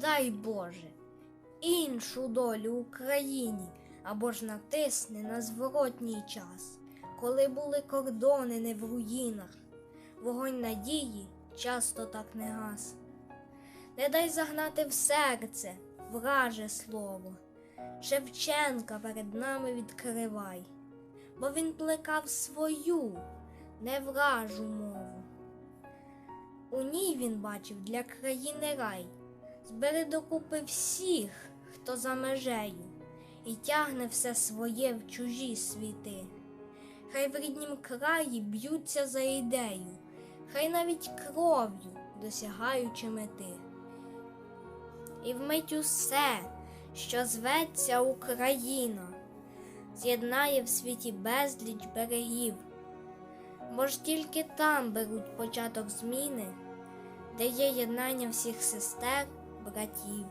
дай Боже, іншу долю Україні або ж натисни на зворотній час, коли були кордони не в руїнах, вогонь надії часто так не гас. Не дай загнати в серце враже слово, Шевченка перед нами відкривай, бо він плекав свою, не вражу мову. У ній він бачив для країни рай, збери докупи всіх, хто за межею, і тягне все своє в чужі світи. Хай в ріднім краї б'ються за ідею, хай навіть кров'ю досягаючи мети. І вмить усе, що зветься Україна, з'єднає в світі безліч берегів, бо ж тільки там беруть початок зміни, де є єднання всіх сестер, богатею.